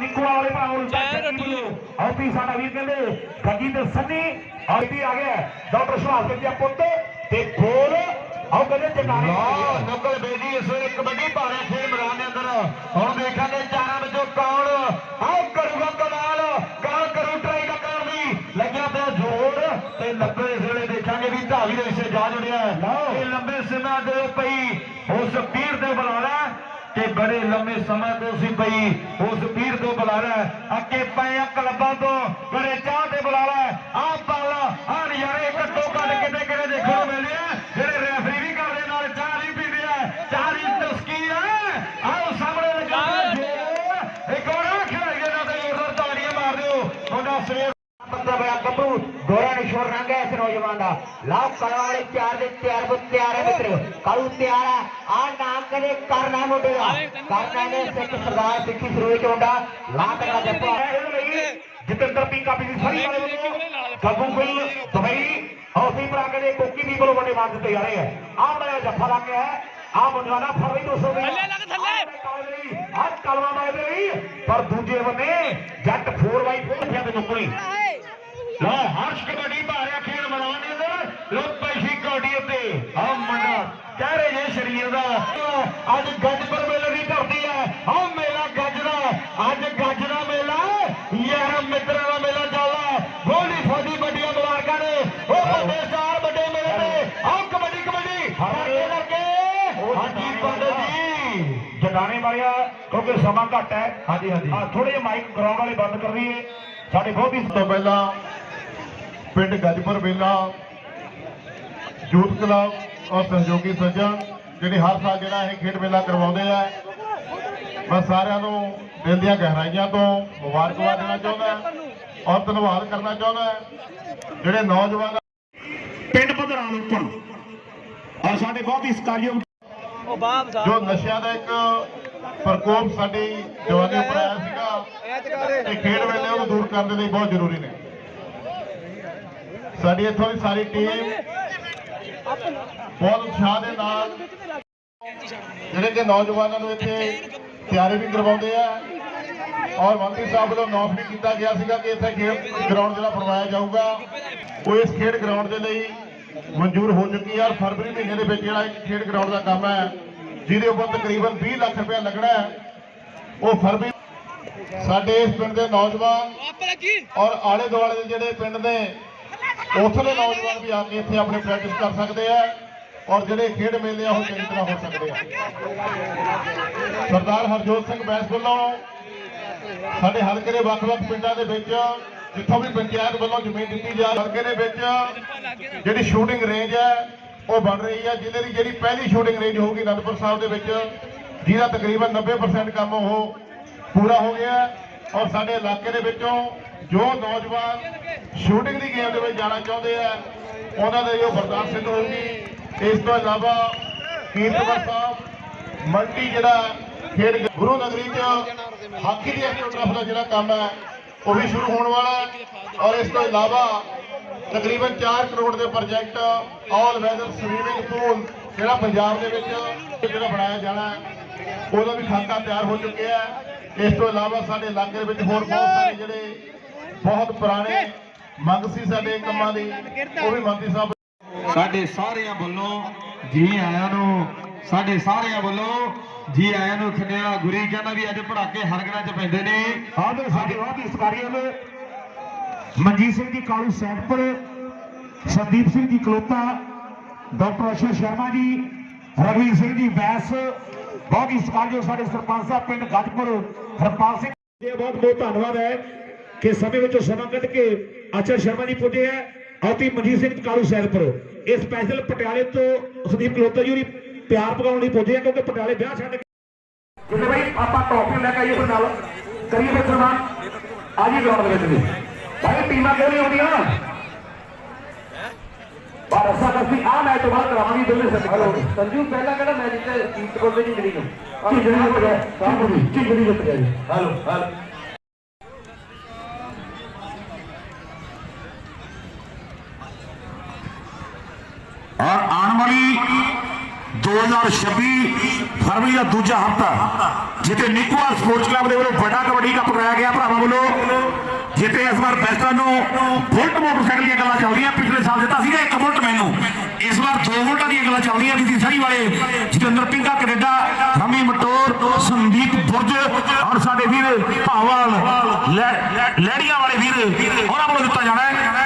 Nikola ਵਾਲੇ ਭਰਾ ਉਲਟਾ ਚੱਕੀ ਆਉਪੀ ਸਾਡਾ ਵੀਰ ਕਹਿੰਦੇ ਗੱਗੀ ਤੇ ਸੰਨੀ ਆਉਪੀ ਆ ਗਿਆ। ਡਾਕਟਰ ਸੁਭਾਸ਼ ਸਿੰਘ ਜੀ ਪੁੱਤ ਤੇ ਖੋਲ। ਆਓ ਕਹਿੰਦੇ ਜਨਾਨੀ ਲਓ ਨੁਕਲ ਬੇਜੀ ਇਸ ਵੇਲੇ ਕਬੱਡੀ ਭਾਰੇ ਖੇਡ ਮੈਦਾਨ ਦੇ ਅੰਦਰ। ਹੁਣ ਦੇਖਾਂਗੇ ਚਾਰਾਂ ਵਿੱਚੋਂ ਕੌਣ ਆਓ ਕਰੂਗਾ ਕਮਾਲ। ਕੌਣ ਕਰੂ ਟਰਾਈ ਦਾ ਕਰਨ ਦੀ ਲੱਗਿਆ ਪਿਆ ਜੋਰ ਤੇ ਲੰਬੇ ਇਸ ਵੇਲੇ ਦੇਖਾਂਗੇ ਵੀ ਧਾਵੀ ਦੇ ਵਿਸ਼ੇ ਜਾ ਜੁੜਿਆ ਹੈ। ਲਓ। ਇਹ ਲੰਬੇ ਸਮੇਂ ਦੇ ਪਈ ਉਸ ਪੀਰ ਦੇ ਬੁਲਾਣਾ ਤੇ ਬੜੇ ਲੰਮੇ ਸਮੇਂ ਤੋਂ ਸੀ ਪਈ ਉਸ ਬੁਲਾਣਾ ਅੱਗੇ ਪਏ ਕਲੱਬਾਂ ਤੋਂ ਬੜੇ ਚਾਹ ਤੇ ਬੁਲਾਣਾ ਆ ਪਾਲਾ ਆ ਨਜ਼ਾਰੇ ਘੱਟੋ ਘੱਟ ਕਿਤੇ ਕਿਤੇ ਦੇਖਣ ਨੂੰ ਮਿਲਦੇ ਆ। ਜਿਹੜੇ ਰੈਫਰੀ ਵੀ ਕਰਦੇ ਨਾਲ ਚਾਹ ਨਹੀਂ ਪੀਂਦੇ ਆ ਚਾਹ ਦੀ ਤਸਕੀਰ ਆਓ ਸਾਹਮਣੇ ਲੱਗਾ ਇੱਕ ਹੋਰ ਨਾਲ ਤੇ ਜ਼ੋਰਦਾਰ ਤਾੜੀਆਂ ਮਾਰ ਦਿਓ। ਤੁਹਾਡਾ ਸਵੇਰ ਨਿਸ਼ੋਰ ਰੰਗ ਹੈ ਇਸ ਨੌਜਵਾਨ ਦਾ। ਲਾਓ ਕਲਾ ਵਾਲੇ ਚਾਰ ਦੇ ਤਿਆਰ ਬੁ ਤਿਆਰ ਹੈ ਮਿੱਤਰ। ਕਾਲੂ ਤਿਆਰ ਹੈ। ਆ ਨਾਮ ਕਦੇ ਕਰਨਾ ਮੁੰਡੇ ਦਾ। ਕਰਨਾ ਨੇ ਸਿੱਖ ਸਰਦਾਰ ਸਿੱਖੀ ਸਰੋਏ ਚ ਮੁੰਡਾ ਲਾ ਤਕੜਾ ਜੱਪਾ ਜਤਿੰਦਰ ਪੀਕਾ ਦੀ ਸਾਰੀ ਵਾਲੇ ਵੱਲੋਂ ਗੱਗੂ ਗੁੱਲ ਦੁਬਈ ਹੌਸੀ ਭਰਾ ਕੇ ਕੋਕੀ ਵੀ ਵੱਲੋਂ ਵੱਡੇ ਮਾਰ ਦਿੱਤੇ ਜਾ ਰਹੇ ਹੈ ਆ ਬੜਾ ਜੱਫਾ ਲੱਗ ਗਿਆ ਹੈ। ਆ ਮੁੰਡਾ ਨਾ ਫਰਵਰੀ 200 ਦੇ ਥੱਲੇ ਲੱਗ, ਥੱਲੇ। ਆ ਕਲਵਾ ਮਾਰਦੇ ਲਈ ਪਰ ਦੂਜੇ ਬੰਨੇ ਜੱਟ 4x4 ਫਿਆ ਤੇ ਨੁਕਣੀ ਲੋ ਹਰਸ਼ ਕਬੱਡੀ ਭਾਰਿਆ ਖੇਡ ਮੈਦਾਨ ਦੇ ਅੰਦਰ ਲੋ ਪੈਸੀ ਕਬੱਡੀ ਉੱਤੇ ਆ ਮੁੰਡਾ ਕਹਿ ਰਹੇ ਜੇ ਸ਼ਰੀਰ ਦਾ ਅੱਜ ਗੱਜਪੁਰ ਮੇਲੇ ਦੀ ਧਰਤੀ ਹੈ ਆ ਮੇਲਾ ਗੱਜ ਦਾ ਅੱਜ ਗੱਜ ਦਾ ਮੇਲਾ ਯਾਰ ਮਿੱਤਰਾਂ ਦਾ ਮੇਲਾ ਚੱਲਦਾ ਗੋਲੀ ਫੌਜੀ ਵੱਡੀਆਂ ਮੁਬਾਰਕਾਂ ਨੇ ਉਹ ਵੱਡੇ ਸਟਾਰ ਵੱਡੇ ਮੇਲੇ ਤੇ ਆ ਕਬੱਡੀ ਕਬੱਡੀ ਕਰਕੇ ਕਰਕੇ ਹਾਂਜੀ ਪੰਡਤ ਜੀ ਜਟਾਣੇ ਵਾਲਿਆ ਕਿਉਂਕਿ ਸਮਾਂ ਘੱਟ ਹੈ ਹਾਂਜੀ ਹਾਂਜੀ ਆ ਥੋੜੇ ਜਿਹਾ ਮਾਈਕ ਗਰਾਊਂਡ ਵਾਲੇ ਬੰਦ ਕਰ ਦਈਏ ਸਾਡੇ ਬਹੁਤ ਹੀ ਤੋਂ ਪਹਿਲਾਂ ਪਿੰਡ ਗੱਜਪੁਰ ਵੇਲਾ ਯੂਥ ਕਲੱਬ ਔਰ ਸਹਿਯੋਗੀ ਸੱਜਣ, ਜਿਹੜੇ ਹਰ ਸਾਲ ਜਿਹੜਾ ਇਹ ਖੇਡ ਮੇਲਾ ਕਰਵਾਉਂਦੇ ਆ। ਮੈਂ ਸਾਰਿਆਂ ਨੂੰ ਦਿਲ ਦੀਆਂ ਗਹਿਰਾਈਆਂ ਤੋਂ ਮੁਬਾਰਕਬਾਦ ਦੇਣਾ ਚਾਹੁੰਦਾ ਔਰ ਧੰਨਵਾਦ ਕਰਨਾ ਚਾਹੁੰਦਾ ਜਿਹੜੇ ਨੌਜਵਾਨ ਪਿੰਡ ਪਧਰਾਨ ਉੱਪਰ ਔਰ ਸਾਡੇ ਬਹੁਤ ਹੀ ਸਤਿਕਾਰਯੋਗ ਜੋ ਨਸ਼ਿਆਂ ਦਾ ਇੱਕ ਪ੍ਰਕੋਪ ਸਾਡੀ ਜਵਾਨੀ ਉੱਪਰ ਆਇਆ ਸੀਗਾ, ਇਹ ਖੇਡ ਵੇਲੇ ਉਹਨੂੰ ਦੂਰ ਕਰਨ ਦੇ ਲਈ ਬਹੁਤ ਜ਼ਰੂਰੀ ਨੇ। ਸਾਡੀ ਇੱਥੋਂ ਦੀ ਸਾਰੀ ਟੀਮ ਬਹੁਤ ਉਤਸ਼ਾਹ ਦੇ ਨਾਲ ਜਿਹੜੇ ਕਿ ਨੌਜਵਾਨਾਂ ਨੂੰ ਇੱਥੇ ਤਿਆਰੀ ਵੀ ਕਰਵਾਉਂਦੇ ਆ। ਔਰ ਮੰਤਰੀ ਸਾਹਿਬ ਵੱਲੋਂ ਅਨਾਉਂਸ ਵੀ ਕੀਤਾ ਗਿਆ ਸੀਗਾ ਕਿ ਇੱਥੇ ਖੇਡ ਗਰਾਊਂਡ ਜਿਹੜਾ ਬਣਵਾਇਆ ਜਾਊਗਾ ਉਹ ਇਸ ਖੇਡ ਗਰਾਊਂਡ ਦੇ ਲਈ ਮਨਜ਼ੂਰ ਹੋ ਚੁੱਕੀ ਹੈ ਔਰ ਫਰਵਰੀ ਮਹੀਨੇ ਦੇ ਵਿੱਚ ਜਿਹੜਾ ਇਹ ਖੇਡ ਗਰਾਊਂਡ ਦਾ ਕੰਮ ਹੈ ਜਿਹਦੇ ਉੱਪਰ ਤਕਰੀਬਨ 20 ਲੱਖ ਰੁਪਏ ਲੱਗਣਾ ਹੈ ਉਹ ਫਰਵਰੀ ਸਾਡੇ ਇਸ ਪਿੰਡ ਦੇ ਨੌਜਵਾਨ ਔਰ ਆਲੇ ਦੁਆਲੇ ਦੇ ਜਿਹੜੇ ਪਿੰਡ ਨੇ ਉੱਥੋਂ ਦੇ ਨੌਜਵਾਨ ਵੀ ਆ ਕੇ ਇੱਥੇ ਆਪਣੇ ਪ੍ਰੈਕਟਿਸ ਕਰ ਸਕਦੇ ਆ ਔਰ ਜਿਹੜੇ ਖੇਡ ਮੇਲੇ ਆ ਉਹ ਚੰਗੀ ਤਰ੍ਹਾਂ ਹੋ ਸਕਦੇ ਆ। ਸਰਦਾਰ ਹਰਜੋਤ ਸਿੰਘ ਬੈਂਸ ਵੱਲੋਂ ਸਾਡੇ ਹਲਕੇ ਦੇ ਵੱਖ-ਵੱਖ ਪਿੰਡਾਂ ਦੇ ਵਿੱਚ ਜਿੱਥੋਂ ਵੀ ਪੰਚਾਇਤ ਵੱਲੋਂ ਜ਼ਮੀਨ ਦਿੱਤੀ ਜਾ ਹਲਕੇ ਦੇ ਵਿੱਚ ਜਿਹੜੀ ਸ਼ੂਟਿੰਗ ਰੇਂਜ ਹੈ ਉਹ ਬਣ ਰਹੀ ਹੈ। ਜ਼ਿਲ੍ਹੇ ਦੀ ਜਿਹੜੀ ਪਹਿਲੀ ਸ਼ੂਟਿੰਗ ਰੇਂਜ ਹੋਊਗੀ ਅਨੰਦਪੁਰ ਸਾਹਿਬ ਦੇ ਵਿੱਚ, ਜਿਹਦਾ ਤਕਰੀਬਨ 90% ਕੰਮ ਉਹ ਪੂਰਾ ਹੋ ਗਿਆ ਔਰ ਸਾਡੇ ਇਲਾਕੇ ਦੇ ਵਿੱਚੋਂ ਜੋ ਨੌਜਵਾਨ ਸ਼ੂਟਿੰਗ ਦੀ ਗੇਮ ਦੇ ਵਿੱਚ ਜਾਣਾ ਚਾਹੁੰਦੇ ਆ, ਉਹਨਾਂ ਦੇ ਜੋ ਬਰਦਾਸ਼ਤ ਸਿੰਘ ਹੋਊਗੀ। ਇਸ ਤੋਂ ਇਲਾਵਾ ਕੀਰਤਵਰ ਸਾਹਿਬ ਮਲਟੀ ਜਿਹੜਾ ਖੇਡ ਗੁਰੂ ਨਗਰੀ ਚ ਹਾਕੀ ਦੀ ਐਸਟ੍ਰੋਟਰਫ ਦਾ ਜਿਹੜਾ ਕੰਮ ਹੈ, ਉਹ ਵੀ ਸ਼ੁਰੂ ਹੋਣ ਵਾਲਾ ਹੈ। ਔਰ ਇਸ ਤੋਂ ਇਲਾਵਾ ਤਕਰੀਬਨ 4 ਕਰੋੜ ਦੇ project all weather swimming pool ਜਿਹੜਾ ਪੰਜਾਬ ਦੇ ਵਿੱਚ ਜਿਹੜਾ ਬਣਾਇਆ ਜਾਣਾ ਉਹਦਾ ਵੀ ਖਾਕਾ ਤਿਆਰ ਹੋ ਚੁੱਕਿਆ ਹੈ। ਇਸ ਤੋਂ ਇਲਾਵਾ ਸਾਡੇ ਇਲਾਕੇ ਦੇ ਵਿੱਚ ਹੋਰ ਬਹੁਤ ਸਾਰੇ ਜਿਹੜੇ ਬਹੁਤ ਪੁਰਾਣੇ ਮੰਗ ਸੀ ਸਾਡੇ ਕੰਮਾਂ ਦੀ ਉਹ ਵੀ ਮੰਤਰੀ ਸਾਹਿਬ। ਸਾਡੇ ਸਾਰਿਆਂ ਵੱਲੋਂ ਜੀ ਆਇਆਂ ਨੂੰ ਸਾਡੇ ਸਾਰਿਆਂ ਵੱਲੋਂ ਜੀ ਆਇਆਂ ਨੂੰ ਖੰਡਿਆ ਗੁਰੀ ਕਹਿੰਦਾ ਵੀ ਅੱਜ ਪੜਾਕੇ ਹਰਗਣਾ ਚ ਪੈਂਦੇ ਨੇ। ਆਦਰ ਸਾਡੇ ਬਹੁਤ ਹੀ ਸਤਿਕਾਰਯੋਗ ਮਨਜੀਤ ਸਿੰਘ ਜੀ ਕਾਲੂ ਸੈਂਟਪੁਰ ਸੰਦੀਪ ਸਿੰਘ ਜੀ ਕਲੋਤਾ ਡਾਕਟਰ ਅਸ਼ਵਰ ਸ਼ਰਮਾ ਜੀ ਰਵੀ ਸਿੰਘ ਜੀ ਬੈਸ ਬਹੁਤ ਹੀ ਸਤਿਕਾਰਯੋਗ ਸਾਡੇ ਸਰਪੰਚ ਸਾਹਿਬ ਪਿੰਡ ਗੱਜਪੁਰ ਹਰਪਾਲ ਸਿੰਘ ਜੀ ਦਾ ਬਹੁਤ ਬਹੁਤ ਧੰਨਵਾਦ ਹੈ। ਕਿ ਸਮੇਂ ਵਿੱਚੋਂ ਸਮਾਂ ਕੱਢ ਕੇ ਅਚਰ ਸ਼ਰਮਾ ਜੀ ਪੁੱਜੇ ਹੈ। ਆਤੀ ਮਨਜੀਤ ਸਿੰਘ ਕਾਲੂ ਸੈਂਟਪੁਰ ਇਹ ਸਪੈਸ਼ਲ ਪਟਿਆਲੇ ਤੋਂ ਸੰਦੀਪ ਕਲੋਤਾ ਜੀ ਹੋਰੀ ਪਿਆਰ ਪਕਾਉਣ ਲਈ ਪੁੱਜੇ ਹੈ ਕਿਉਂਕਿ ਪਟਿਆਲੇ ਵਿਆਹ ਛੱਡ ਕੇ ਜਿੰਨੇ ਬਈ ਆਪਾਂ ਟੌਪੀਆਂ ਲੈ ਕੇ ਆਈਏ ਫਿਰ ਨਾਲ। ਕਰੀਏ ਫਿਰ ਸਨਮਾਨ। ਆ ਜੀ ਗਰਾਊਂਡ ਦੇ ਵਿੱਚ ਵੀ। ਭਾਈ ਟੀਮਾਂ ਕਿਉਂ ਨਹੀਂ ਆਉਂਦੀਆਂ ਪਰ ਅਸਾਂ ਕਸੀ ਆ ਮੈਚ ਤੋਂ ਬਾਅਦ ਕਰਾਵਾਂਗੇ ਦੋਨੇ ਸੱਤ ਹਲੋ ਸੰਜੂ ਪਹਿਲਾਂ ਕਿਹੜਾ ਮੈਚ ਤੇ ਕੀਤ ਕੋਲ ਦੀ ਜਿਹੜੀ ਨੂੰ ਝਿਜੜੀ ਜਿੱਤ ਗਿਆ। ਝਿਜੜੀ ਝਿਜੜੀ ਜਿੱਤ ਗਿਆ ਜੀ। Hello hello. ਔਰ ਆਉਣ ਵਾਲੀ 2026 ਫਰਵਰੀ ਦਾ ਦੂਜਾ ਹਫਤਾ, ਜਿੱਥੇ ਨਿਕੋਆ ਸਪੋਰਟਸ ਕਲੱਬ ਦੇ ਵੱਲੋਂ ਵੱਡਾ ਕਬੱਡੀ ਕੱਪ ਕਰਾਇਆ ਗਿਆ ਭਰਾਵਾਂ ਵੱਲੋਂ, ਜਿੱਥੇ ਇਸ ਵਾਰ ਬੈਸਟਾਂ ਨੂੰ ਬੁਲਟ ਮੋਟਰਸਾਈਕਲ ਦੀਆਂ ਗੱਲਾਂ ਚੱਲਦੀਆਂ, ਪਿਛਲੇ ਸਾਲ ਦਿੱਤਾ ਸੀਗਾ ਇੱਕ ਬੁਲਟ ਮੈਨੂੰ। ਇਸ ਵਾਰ ਦੋ ਬੁਲਟਾਂ ਦੀਆਂ ਗੱਲਾਂ ਚੱਲਦੀਆਂ ਸੀ ਸਰੀ ਵਾਲੇ ਜਤਿੰਦਰ ਪਿੰਗਾ ਕੈਨੇਡਾ ਰਮੀ ਮਟੋਰ ਸੰਦੀਪ ਬੁਰਜ ਔਰ ਸਾਡੇ ਵੀਰ ਭਾਵਾਲ ਲੈ- ਲੈੜੀਆਂ ਵਾਲੇ ਵੀਰ ਉਹਨਾਂ ਵੱਲੋਂ ਦਿੱਤਾ ਜਾਣਾ ਹੈ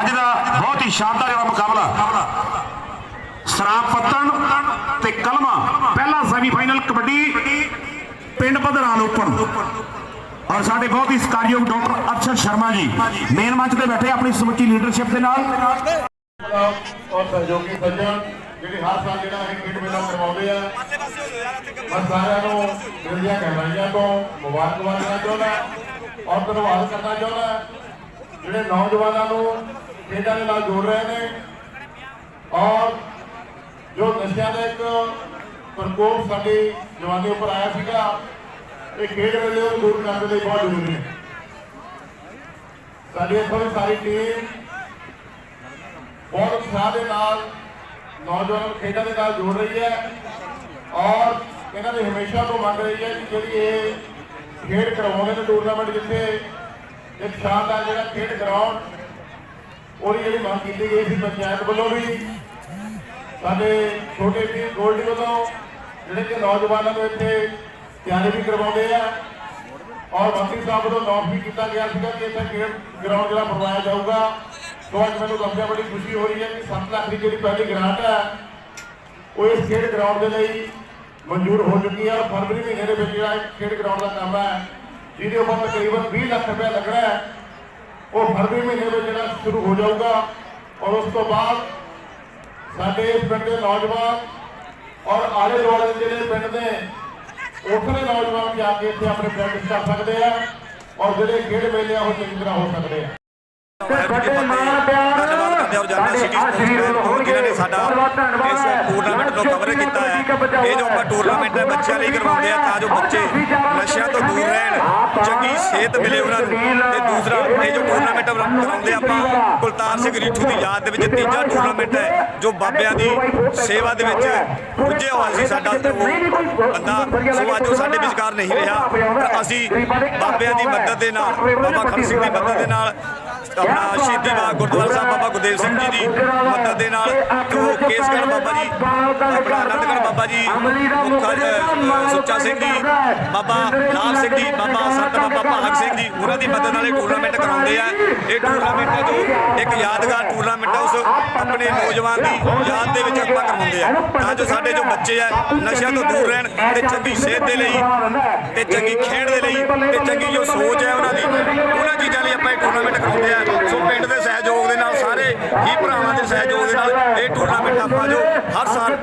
ਅੱਜ ਦਾ ਬਹੁਤ ਹੀ ਸ਼ਾਨਦਾਰ ਜਿਹੜਾ ਮੁਕਾਬਲਾ। ਸਰਾਪ ਪੱਤਣ ਤੇ ਕਲਮਾ। ਪਹਿਲਾ ਸੈਮੀਫਾਈਨਲ ਕਬੱਡੀ ਪਿੰਡ ਬਦਰਾਲ ਓਪਨ ਔਰ ਸਾਡੇ ਬਹੁਤ ਹੀ ਸਤਿਕਾਰਯੋਗ ਡਾਕਟਰ ਅਕਸ਼ਰ ਸ਼ਰਮਾ ਜੀ। ਮੇਨ ਮੰਚ ਤੇ ਬੈਠੇ ਆਪਣੀ ਸਮੁੱਚੀ ਲੀਡਰਸ਼ਿਪ ਦੇ ਨਾਲ। ਔਰ ਸਹਿਯੋਗੀ ਸੱਜਣ, ਜਿਹੜੇ ਹਰ ਸਾਲ ਜਿਹੜਾ ਇਹ ਖੇਡ ਮੇਲਾ ਕਰਵਾਉਂਦੇ ਆ, ਮੈਂ ਸਾਰਿਆਂ ਨੂੰ ਦਿਲੀਆਂ ਗਹਿਰਾਈਆਂ ਤੋਂ, ਮੁਬਾਰਕਬਾਦ ਦੇਣਾ ਚਾਹੁੰਦਾ, ਔਰ ਧੰਨਵਾਦ ਕਰਨਾ ਚਾਹੁੰਦਾ, ਜਿਹੜੇ ਨੌਜਵਾਨਾਂ ਨੂੰ ਖੇਡਾਂ ਦੇ ਨਾਲ ਜੋੜ ਰਹੇ ਨੇ। ਔਰ ਜੋ ਨਸ਼ਿਆਂ ਦਾ ਇੱਕ ਪ੍ਰਕੋਪ ਸਾਡੀ ਜਵਾਨੀ ਉੱਪਰ ਆਇਆ ਸੀਗਾ, ਇਹ ਖੇਡ ਵੇਲੇ ਉਹ ਦੂਰ ਕਰਨ ਦੇ ਲਈ ਬਹੁਤ ਜ਼ਰੂਰੀ ਹੈ। ਸਾਡੀ ਇੱਥੋਂ ਦੀ ਸਾਰੀ ਟੀਮ ਬਹੁਤ ਉਤਸ਼ਾਹ ਦੇ ਨਾਲ ਨੌਜਵਾਨ ਖੇਡਾਂ ਦੇ ਨਾਲ ਜੋੜ ਰਹੀ ਹੈ ਔਰ ਇਹਨਾਂ ਦੀ ਹਮੇਸ਼ਾ ਤੋਂ ਮੰਗ ਰਹੀ ਹੈ ਕਿ ਜਿਹੜੀ ਇਹ ਖੇਡ ਕਰਵਾਉਂਦੇ ਨੇ ਟੂਰਨਾਮੈਂਟ ਜਿੱਥੇ ਇੱਕ ਸ਼ਾਨਦਾਰ ਜਿਹੜਾ ਖੇਡ ਗਰਾਊਂਡ ਉਹਦੀ ਜਿਹੜੀ ਮੰਗ ਕੀਤੀ ਗਈ ਸੀ ਪੰਚਾਇਤ ਵੱਲੋਂ ਵੀ, ਸਾਡੇ ਛੋਟੇ ਵੀਰ ਗੋਲਡੀ ਵੱਲੋਂ, ਜਿਹੜੇ ਕਿ ਨੌਜਵਾਨਾਂ ਨੂੰ ਇੱਥੇ ਤਿਆਰੀ ਵੀ ਕਰਵਾਉਂਦੇ ਆ, ਔਰ ਮੰਤਰੀ ਸਾਹਿਬ ਵੱਲੋਂ ਨੋਟ ਵੀ ਕੀਤਾ ਗਿਆ ਸੀਗਾ ਕਿ ਇੱਥੇ ਖੇਡ ਗਰਾਊਂਡ ਜਿਹੜਾ ਬਣਵਾਇਆ ਜਾਊਗਾ। ਤੋਂ ਅੱਜ ਮੈਨੂੰ ਦੱਸਿਆ ਬੜੀ ਖੁਸ਼ੀ ਹੋ ਰਹੀ ਹੈ ਕਿ 7 ਲੱਖ ਦੀ ਜਿਹੜੀ ਪਹਿਲੀ ਗ੍ਰਾਂਟ ਹੈ, ਉਹ ਇਸ ਖੇਡ ਗਰਾਊਂਡ ਦੇ ਲਈ ਮਨਜ਼ੂਰ ਹੋ ਚੁੱਕੀ ਹੈ ਔਰ ਫਰਵਰੀ ਮਹੀਨੇ ਦੇ ਵਿੱਚ ਜਿਹੜਾ ਖੇਡ ਗਰਾਊਂਡ ਦਾ ਕੰਮ ਹੈ, ਜਿਹਦੇ ਉੱਪਰ ਤਕਰੀਬਨ 20 ਲੱਖ ਰੁਪਏ ਲੱਗਣਾ ਹੈ। ਉਹ ਫਰਵਰੀ ਮਹੀਨੇ ਵਿੱਚ ਜਿਹੜਾ ਸ਼ੁਰੂ ਹੋ ਜਾਊਗਾ ਔਰ ਉਸ ਤੋਂ ਬਾਅਦ ਸਾਡੇ ਪਿੰਡ ਦੇ ਨੌਜਵਾਨ ਔਰ ਆਲੇ ਦੁਆਲੇ ਦੇ ਜਿਹੜੇ ਪਿੰਡ ਦੇ ਉੱਥਲੇ ਨੌਜਵਾਨ ਜਾ ਕੇ ਇੱਥੇ ਆਪਣੇ ਪ੍ਰੈਕਟਿਸ ਕਰ ਸਕਦੇ ਆ ਔਰ ਜਿਹੜੇ ਖੇਡ ਮੇਲੇ ਆ ਉਹ ਚੰਗੀ ਤਰ੍ਹਾਂ ਹੋ ਸਕਦੇ ਆ। ਵੱਡੇ ਮਾਣ ਪਿਆਰ ਕਰਦੇ ਹਾਂ ਰੋਜ਼ਾਨਾ ਸਿਟੀ ਸਪੋਰਟਸ ਤੋਂ ਜਿਨ੍ਹਾਂ ਨੇ ਸਾਡਾ ਇਸ ਟੂਰਨਾਮੈਂਟ ਨੂੰ ਕਵਰ ਕੀਤਾ ਹੈ। ਇਹ ਜੋ ਆਪਾਂ ਟੂਰਨਾਮੈਂਟ ਹੈ ਬੱਚਿਆਂ ਲਈ ਕਰਵਾਉਂਦੇ ਆ ਤਾਂ ਜੋ ਬੱਚੇ ਨਸ਼ਿਆਂ ਤੋਂ ਦੂਰ ਰਹਿਣ ਚੰਗੀ ਸਿਹਤ ਮਿਲੇ ਉਹਨਾਂ ਨੂੰ। ਤੇ ਦੂਸਰਾ ਇਹ ਜੋ ਟੂਰਨਾਮੈਂਟ ਕਰਾਉਂਦੇ ਆਪਾਂ ਕੁਲਤਾਰ ਸਿੰਘ ਰੀਠੂ ਦੀ ਯਾਦ ਦੇ ਵਿੱਚ ਤੀਜਾ ਟੂਰਨਾਮੈਂਟ ਹੈ ਜੋ ਬਾਬਿਆਂ ਦੀ ਸੇਵਾ ਦੇ ਵਿੱਚ ਪੁੱਜਿਆ ਹੋਇਆ ਸੀ ਸਾਡਾ ਬੰਦਾ ਸੋ ਅੱਜ ਉਹ ਸਾਡੇ ਵਿਚਕਾਰ ਨਹੀਂ ਰਿਹਾ। ਅਸੀਂ ਬਾਬਿਆਂ ਦੀ ਮਦਦ ਦੇ ਨਾਲ ਬਾਬਾ ਖੜਕ ਸਿੰਘ ਦੀ ਮਦਦ ਦੇ ਨਾਲ ਆਪਣਾ ਸ਼ਹੀਦੀ ਬਾਗ ਗੁਰਦੁਆਰਾ ਸਾਹਿਬ ਬਾਬਾ ਗੁਰਦੇਵ ਸਿੰਘ ਜੀ ਦੀ ਮਦਦ ਦੇ ਨਾਲ ਜੋ ਕੇਸਗੜ੍ਹ ਬਾਬਾ ਜੀ ਆਪਣਾ ਆਨੰਦਗੜ੍ਹ ਬਾਬਾ ਜੀ ਸੁੱਚਾ ਸਿੰਘ ਜੀ ਬਾਬਾ ਲਾਲ ਸਿੰਘ ਜੀ ਬਾਬਾ ਸੰਤ ਬਾਬਾ ਭਾਗ ਸਿੰਘ ਜੀ ਉਹਨਾਂ ਦੀ ਮਦਦ ਨਾਲ ਇਹ ਟੂਰਨਾਮੈਂਟ ਕਰਾਉਂਦੇ ਆ। ਇਹ ਟੂਰਨਾਮੈਂਟ ਹੈ ਜੋ ਇੱਕ ਯਾਦਗਾਰ ਟੂਰਨਾਮੈਂਟ ਹੈ ਉਸ ਆਪਣੇ ਨੌਜਵਾਨ ਦੀ ਯਾਦ ਦੇ ਵਿੱਚ ਆਪਾਂ ਕਰਵਾਉਂਦੇ ਆ। ਤਾਂ ਜੋ ਸਾਡੇ ਜੋ ਬੱਚੇ ਆ ਨਸ਼ਿਆਂ ਤੋਂ ਦੂਰ ਰਹਿਣ ਤੇ ਚੰਗੀ ਸਿਹਤ ਦੇ ਲਈ ਤੇ ਚੰਗੀ ਖੇਡ ਦੇ ਲਈ ਤੇ ਚੰਗੀ ਜੋ ਸੋਚ ਹੈ ਉਹਨਾਂ ਦੀ ਉਹਨਾਂ ਚੀਜ਼ਾਂ ਲਈ ਆਪਾਂ ਇਹ ਟੂਰਨਾਮੈਂਟ ਆ। ਸੋ ਪਿੰਡ ਦੇ ਸਹਿਯੋਗ ਦੇ ਨਾਲ ਸਾਰੇ ਹੀ ਭਰਾਵਾਂ ਦੇ ਸਹਿਯੋਗ ਦੇ ਨਾਲ ਇਹ ਟੂਰਨਾਮੈਂਟ ਆਪਾਂ ਜੋ ਹਰ ਸਾਲ